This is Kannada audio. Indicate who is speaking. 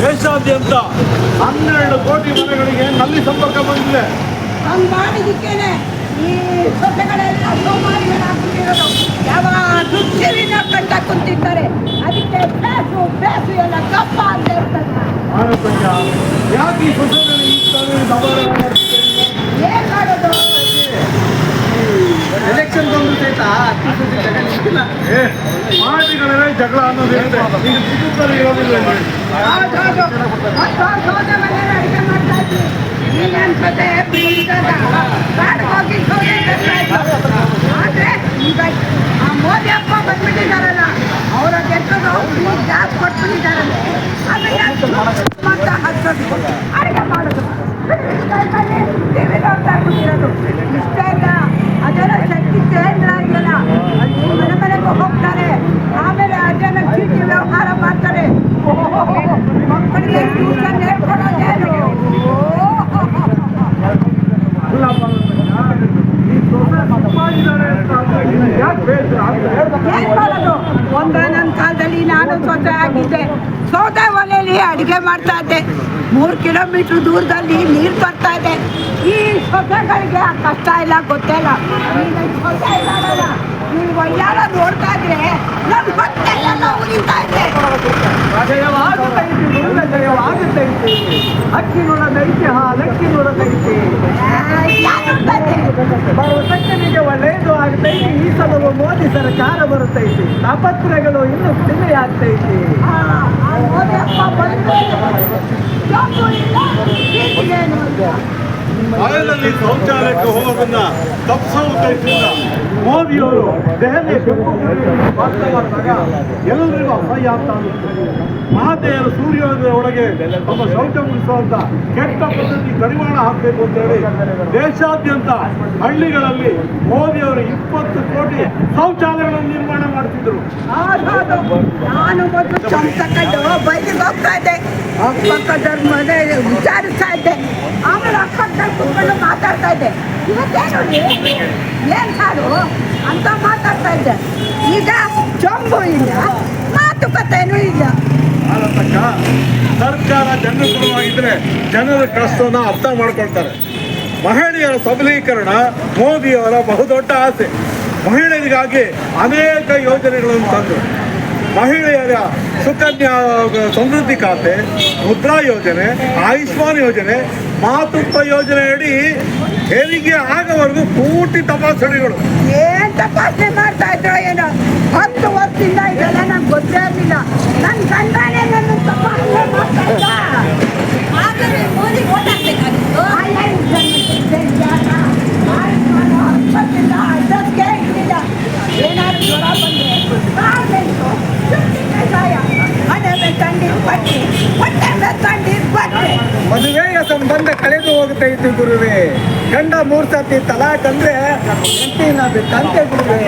Speaker 1: ದೇಶಾದ್ಯಂತ ಹನ್ನೆರಡು ಕೋಟಿ ಮನೆಗಳಿಗೆ ನಲ್ಲಿ ಸಂಪರ್ಕ ಬಂದಿದೆ.
Speaker 2: ಈ ಕಂಡ ಅದಕ್ಕೆ ಬೇಸು ಬೇಸು ಎಲ್ಲ ಕಪ್ಪ ಅಂತ ಇರ್ತದೆ
Speaker 1: ಆನಂದಯ್ಯ ಯಾಕೆ ಈ ಸೊಸೈಟಿಯಲ್ಲಿ ಪಾರ್ಟಿಗಳೇ ಜಗಳ ಅನ್ನೋದು ಈಗ
Speaker 2: ಆ ಮೋದಿ ಅಪ್ಪ ಬಂದ್ಬಿಟ್ಟಿದಾರಲ್ಲ ಅವರ ಗೆಟ್ಟರು ಗ್ಯಾಸ್ ಮತ್ತೆ ಹಚ್ಚೋದು ಅಡಿಗೆ ಮಾಡೋದು ಸೌದೆ ಒಲೆಯಲ್ಲಿ ಅಡಿಗೆ ಮಾಡ್ತಾ ಇದ್ದೆ. ಮೂರು ಕಿಲೋಮೀಟರ್ ದೂರದಲ್ಲಿ ನೀರು ಬರ್ತಾ ಇದೆ. ಈ ಸೊಸೆಗಳಿಗೆ ಆ ಕಷ್ಟ ಇಲ್ಲ ಗೊತ್ತಿಲ್ಲ ನೀವು ಒಯ್ಯಾರ ನೋಡ್ತಾ ಇದ್ರೆ ನನ್ನ ಬಟ್ಟೆಲ್ಲ ಉರಿತಾ ಇದೆ.
Speaker 3: ಅಕ್ಕಿ ಹಾಲಕ್ಕಿ
Speaker 2: ಯಾರು ನೋಡ್ತಾ ಇದೆ.
Speaker 3: ಬರುವ ಸಕ್ಕನಿಗೆ ಒಳ್ಳೆಯದು ಆಗ್ತೈತಿ ಈ ಸಲವು ಮೋದಿ ಸರ್ಕಾರ ಬರುತ್ತೈತಿ ತಾಪತ್ರಗಳು ಇನ್ನು ಕಡಿಮೆಯಾಗ್ತೈತಿ
Speaker 2: ಆ, ಆ ಮೋದಿಯಪ್ಪ ಬಂದ್ರೆ ಜಾಬು ಇಲ್ಲ, ಇಲ್ಲ.
Speaker 1: ಶೌಚಾಲಯಕ್ಕೆ ಹೋಗೋದನ್ನ ತಪ್ಪಿಸೋ ಉದ್ದೇಶದಿಂದ ಮೋದಿಯವರು ವಾಸ ಮಾಡಿದಾಗ ಎಲ್ಲರಿಗೂ ಅಸಹ್ಯ ಅಂತ ಅನ್ನಿಸ್ತು. ಮಾತೆಯರು ಸೂರ್ಯೋದಯ ಒಳಗೆ ತಮ್ಮ ಶೌಚ ಮುಗಿಸುವಂತ ಕೆಟ್ಟ ಪದ್ಧತಿ ಕಡಿವಾಣ ಹಾಕಬೇಕು ಅಂತ ಹೇಳಿ ದೇಶಾದ್ಯಂತ ಹಳ್ಳಿಗಳಲ್ಲಿ ಮೋದಿಯವರು ಇಪ್ಪತ್ತು ಕೋಟಿ ಶೌಚಾಲಯಗಳನ್ನು ನಿರ್ಮಾಣ ಮಾಡ್ತಿದ್ರು.
Speaker 2: ನಾನು ಹೋಗ್ತಾ ಅಕ್ಕಪಕ್ಕದವ್ರ ಮನೆ ವಿಚಾರಿಸ್ತಾ ಇದ್ದೆ. ಆಮೇಲೆ ಅಕ್ಕಪಕ್ಕದಲ್ಲಿ ಕುತ್ಕೊಂಡು ಮಾತಾಡ್ತಾ ಇದ್ದೆ. ಇವತ್ತೇನು ಏನು ಸಾರು? ಅಂತ ಮಾತಾಡ್ತಾ ಇದ್ದೆ. ಈಗ ಚೊಂಬು ಇಲ್ಲ, ಮಾತುಕತೆನೂ ಇಲ್ಲ.
Speaker 1: ಸರ್ಕಾರ ಜನಪರವಾಗಿದ್ರೆ ಜನರ ಕಷ್ಟನ ಅರ್ಥ ಮಾಡ್ಕೊಳ್ತಾರೆ. ಮಹಿಳೆಯರ ಸಬಲೀಕರಣ ಮೋದಿಯವರ ಬಹುದೊಡ್ಡ ಆಸೆ. ಮಹಿಳೆಯರಿಗಾಗಿ ಅನೇಕ ಯೋಜನೆಗಳನ್ನು ತಂದರು. ಮಹಿಳೆಯರ ಸುಕನ್ಯಾ ಸಮೃದ್ಧಿ ಖಾತೆ, ಮುದ್ರಾ ಯೋಜನೆ, ಆಯುಷ್ಮಾನ್ ಯೋಜನೆ, ಮಾತೃತ್ವ ಯೋಜನೆಯಡಿ ಹೆರಿಗೆ ಆಗವರೆಗೂ ಪೂರ್ತಿ ತಪಾಸಣೆಗಳು.
Speaker 2: ಏನ್ ತಪಾಸಣೆ ಮಾಡ್ತಾ ಇದ್ರೋ ಏನೋ? ಹತ್ತು ವರ್ಷದಿಂದ ಇದೆಲ್ಲ ನಂಗೆ ಗೊತ್ತೇ ಇರಲಿಲ್ಲ ನನ್ನ ಗಂಡನೇ
Speaker 3: ಸಂಬಂಧ ಹೋಗ್ತಾ ಇತ್ತು ಗುರುವೆ. ಗಂಡ ಮೂರ್ ಸತಿ ತಲಾಕ್ ಅಂದ್ರೆ ತಂತೆ ಗುರುವೇ.